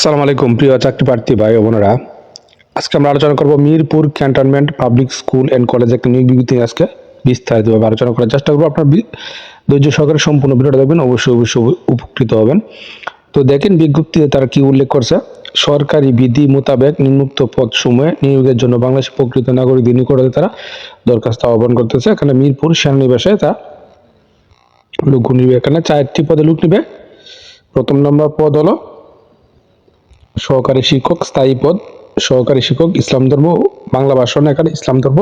আসসালামু আলাইকুম, প্রিয় চাকরি প্রার্থী ভাই বোনেরা। আজকে আমরা আলোচনা করব Mirpur cantonment public school and college একটা নিয়োগ বিজ্ঞপ্তি আজকে বিস্তারিতভাবে আলোচনা করার চেষ্টা করব। আপনার ধৈর্য সহকারে সম্পূর্ণ ভিডিওটা দেখবেন, অবশ্যই অবশ্যই উপকৃত হবেন। তো দেখেন, বিজ্ঞপ্তিতে তারা কি উল্লেখ করছে? সরকারি বিধি মোতাবেক নিম্নোক্ত পদ সময়ে নিয়োগের জন্য বাংলাদেশের প্রকৃত নাগরিকদের নিকটে তারা দরখাস্ত আহ্বান করতেছে। এখানে মিরপুর সেনানিবাসে তা লোক নিবে এখানে চারটি পদে লোক নিবে। প্রথম নম্বর পদ হলো সহকারী শিক্ষক, স্থায়ী পদ, সহকারী শিক্ষক, ইসলাম ধর্ম, বাংলা ভাষণ এখানে ইসলাম ধর্ম।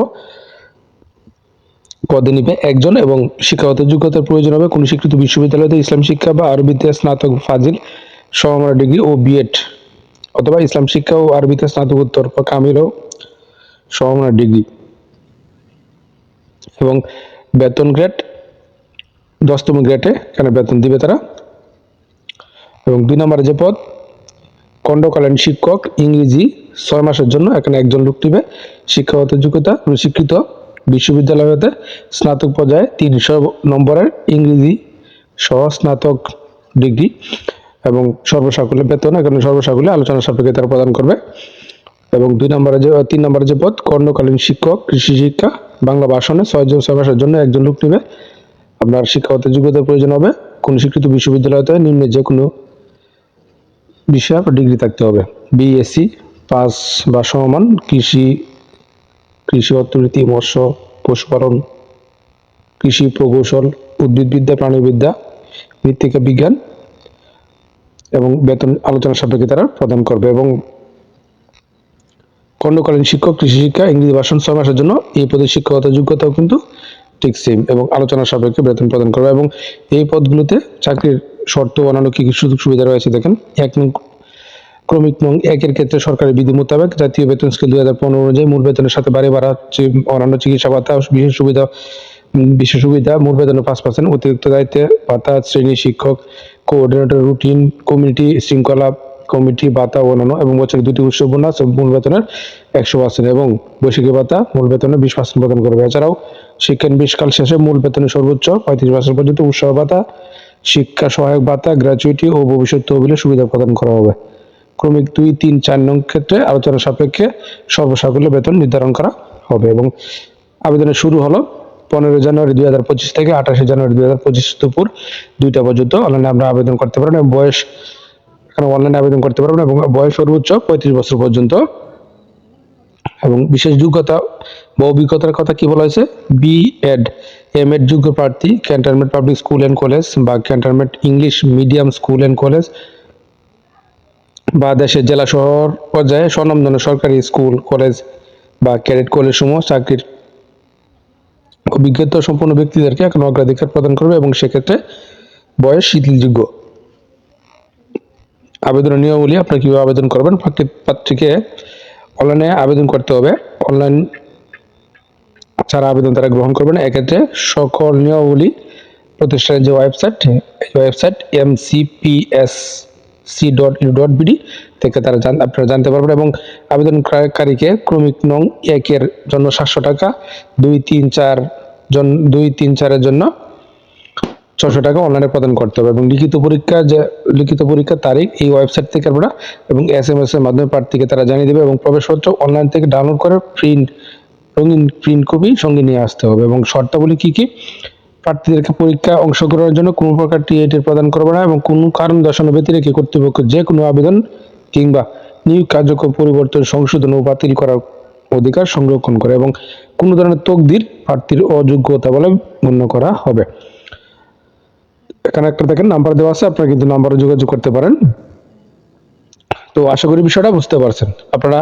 পদে নিবে একজন এবং শিক্ষাগত যোগ্যতার প্রয়োজন হবে কোনো স্বীকৃত বিশ্ববিদ্যালয়তে ইসলাম শিক্ষা বা আরবিতে স্নাতক ফাজিল সমমানের ডিগ্রি ও বিএড অথবা ইসলাম শিক্ষা ও আরবিতে স্নাতকোত্তর বা কামিল ও সমমানের ডিগ্রি। এবং বেতন গ্রেড দশতম গ্রেডে এখানে বেতন দিবে তারা? এবং দুই নম্বরে যে পদ খণ্ডকালীন শিক্ষক, ইংরেজি ছয় মাসের জন্য এখানে একজন লোক নিবে। শিক্ষাগত যোগ্যতা স্বীকৃত বিশ্ববিদ্যালয় হতে স্নাতক পর্যায়ে তিনশো নম্বরের ইংরেজি সহ স্নাতক ডিগ্রি এবং সর্বসাকুল্যে বেতন। এখানে সর্বসাকুল্যে আলোচনা সাপেক্ষে তারা প্রদান করবে। এবং দুই নম্বরে যে তিন নম্বরে যে পদ খণ্ডকালীন শিক্ষক, কৃষি শিক্ষা, বাংলা ভাষণে ছয়জন ছয় মাসের জন্য একজন লোক নেবে। আপনার শিক্ষাগত যোগ্যতার প্রয়োজন হবে। কোন স্বীকৃত বিশ্ববিদ্যালয়তে নিম্নে যে কোনো বিষয় ডিগ্রি থাকতে হবে। বিএসসি পাস বা সমমান কৃষি কৃষি অর্থনীতি, মৎস্য, পশুপালন, কৃষি প্রকৌশল, উদ্ভিদবিদ্যা, প্রাণীবিদ্যা, মৃত্তিকা বিজ্ঞান এবং বেতন আলোচনা সাপেক্ষে তারা প্রদান করবে এবং খণ্ডকালীন শিক্ষক, কৃষি শিক্ষা, ইংরেজি ভাষণ ছয় মাসের জন্য এই পদে শিক্ষাগত যোগ্যতাও কিন্তু ঠিক সেম এবং আলোচনা সাপেক্ষে বেতন প্রদান করবে এবং এই পদগুলোতে চাকরির শর্ত বানানো কি কি সুযোগ সুবিধা রয়েছে দেখেন? এক ক্রমিক নং একের ক্ষেত্রে সরকারি বিধি মোতাবেক জাতীয় বেতন স্কেল দুই হাজার পনেরো অনুযায়ী মূল বেতনের সাথে বাড়ি ভাড়া চি- অন্যান্য চিকিৎসা ভাতা, বিশেষ সুবিধা বিশেষ সুবিধা মূল বেতনের পাঁচ পার্সেন্ট অতিরিক্ত দায়িত্বে ভাতা, শ্রেণি শিক্ষক কোঅর্ডিনেটর রুটিন কমিটি শৃঙ্খলা কমিটি ভাতা অন্যান্য এবং বছরে দুটি উৎসব বোনাস মূল বেতনের একশো পার্সেন্ট এবং বৈশাখী ভাতা মূল বেতনের বিশ পার্সেন্ট প্রদান করবে। এছাড়াও শিক্ষান বিশকাল শেষে মূল বেতনের সর্বোচ্চ পঁয়ত্রিশ বছর পর্যন্ত উৎসাহ ভাতা, শিক্ষা সহায়ক ভাতা, গ্র্যাচুইটি ও ভবিষ্যৎ তহবিলের সুবিধা প্রদান করা হবে। ক্রমিক দুই, তিন, চার নং ক্ষেত্রে আলোচনা সাপেক্ষে সর্বসাকুল্য বেতন নির্ধারণ করা হবে এবং আবেদনের শুরু হলো পনেরো জানুয়ারি দুই হাজার পঁচিশ থেকে আঠাশে জানুয়ারি দুই হাজার পঁচিশ দুপুর দুইটা পর্যন্ত। অনলাইনে আমরা আবেদন করতে পারেন এবং বয়স এখানে অনলাইনে আবেদন করতে পারবেন এবং বয়স সর্বোচ্চ পঁয়ত্রিশ বছর পর্যন্ত। এবং বিশেষ যোগ্যতা বা অভিজ্ঞতার কথা কি বলা হয়েছে? বি এড এম এড যোগ্য প্রার্থী cantonment public school and college বা cantonment English medium school and college বা দেশের জেলা শহর পর্যায়ে স্বনামধন্য সরকারি স্কুল, কলেজ বা ক্যাডেট কলেজ সমূহ চাকরির অভিজ্ঞতা সম্পন্ন ব্যক্তিদেরকে এখন অগ্রাধিকার প্রদান করবে এবং সেক্ষেত্রে বয়স শিথিলযোগ্য। আবেদনের নিয়মাবলী আপনার কীভাবে আবেদন করবেন? প্রার্থীকে অনলাইনে আবেদন করতে হবে। অনলাইন ছাড়া আবেদন তারা গ্রহণ করবে না। এক্ষেত্রে সকল নিয়মাবলী প্রতিষ্ঠানের যে ওয়েবসাইট, এই website M C dot U dot BD থেকে তারা জান, আপনারা জানতে পারবেন এবং আবেদনকারীকে ক্রমিক নং একের জন্য সাতশো টাকা, দুই তিন চার জন, দুই তিন চারের জন্য ছশো টাকা অনলাইনে প্রদান করতে হবে। এবং লিখিত পরীক্ষা যে, লিখিত পরীক্ষার তারিখ এই ওয়েবসাইট থেকে আপনারা এবং এস এম এস এর মাধ্যমে প্রার্থীকে তারা জানিয়ে দেবে এবং প্রবেশপত্র অনলাইন থেকে ডাউনলোড করে প্রিন্ট রঙিন প্রিন্ট কপি সঙ্গে নিয়ে আসতে হবে। এবং শর্তাবলী কী কী? প্রার্থীদেরকে পরীক্ষায় অংশগ্রহণের জন্য কোনো প্রকার টিএটের প্রদান করবে না এবং কোনো কারণ দর্শানো ব্যতিরেকে কর্তৃপক্ষ যে কোনো আবেদন কিংবা নিয়োগ কার্যক্রম পরিবর্তন, সংশোধন ও বাতিল করার অধিকার সংরক্ষণ করে এবং কোনো ধরনের তকদির প্রার্থীর অযোগ্যতা বলে গণ্য করা হবে। একটা দেখেন নাম্বার দেওয়া আছে, আপনারা কিন্তু নাম্বারে যোগাযোগ করতে পারেন। তো আশা করি বিষয়টা বুঝতে পারছেন। আপনারা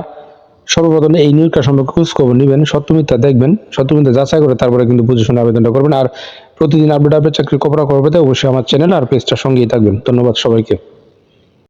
সর্বপ্রথম এই নিয়োগটা সম্পর্কে খোঁজ খবর নেবেন সত্যমিথ্যা দেখবেন সত্যমিথ্যা যাচাই করে তারপরে কিন্তু বুঝে শুনে আবেদনটা করবেন। আর প্রতিদিন আপডেট আপডেট চাকরি কবরা করবে অবশ্যই আমার চ্যানেল আর পেজটা সঙ্গেই থাকবেন। ধন্যবাদ সবাইকে।